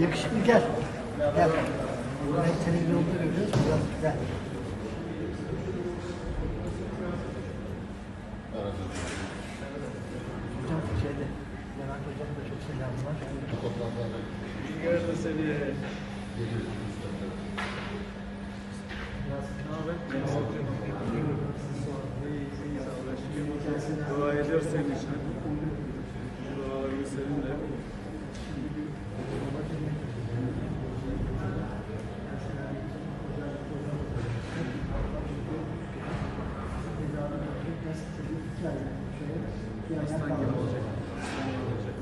Yakışıklı gel. Gel. Burayı televizyonda görüyoruz. Biraz gel. Hocam şeyde. Levent hocam da çok selam var. Gördüm seni. Dua ediyor senin için. Dualarımız seninle. Aslan gibi olacak. Aslan gibi olacak.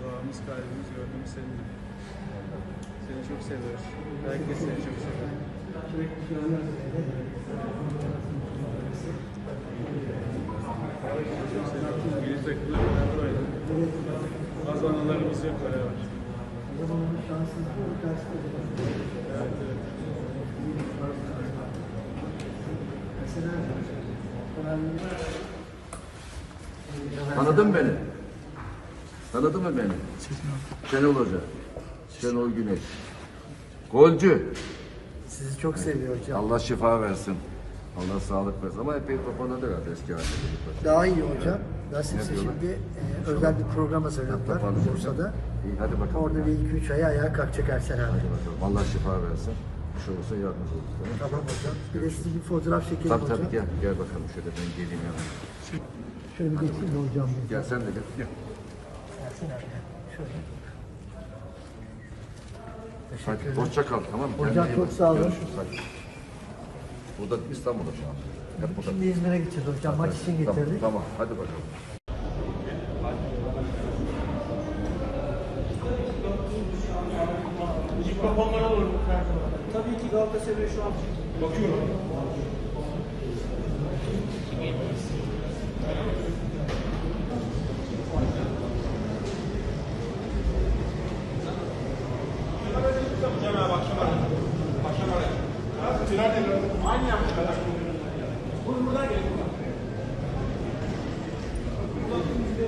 Duamız kalbimiz gördüğümüz seninle. Seni çok seviyoruz. Herkes seni çok seviyor. Milli takımda beraber oynadık. Az anılarımız yok beraber. O zaman şanssızlığı o derste Evet, evet. Mesela önemli Tanıdın mı beni? Tanıdın mı beni? Şenol Hoca. Şenol Güneş. Golcü. Sizi çok seviyor hocam. Allah şifa versin. Allah sağlık versin. Ama epey toparladı herhalde eski haline. Daha iyi hocam. Nasipse Ne diyorlar? şimdi e, özel bir program hazırladılar Toparlayacak. Bursa'da. İyi hadi bakalım. Orada bir iki üç aya ayağa kalkacak Ersen abi. Hadi bakalım. Allah şifa versin. Bir şey olursa yardımcı oluruz. Tamam mı? Tamam hocam. Bir de size bir fotoğraf çekelim Tabii hocam. tabii gel. Gel bakalım şöyle ben geleyim yanına. Şöyle bir geçsin de hocam. Gel sen de gel. gel. Gelsin abi. Şöyle. Hadi hoşça kal tamam mı? Hocam Kendine çok sağ olun. Görüşürüz hadi. Burada İstanbul'da şu an. Hep burada. Şimdi İzmir'e gideceğiz hocam. Maç için getirdik. tamam hadi bakalım. Mikrofonlar olur mu? Tabii ki Galatasaray şu an. Bakıyorum.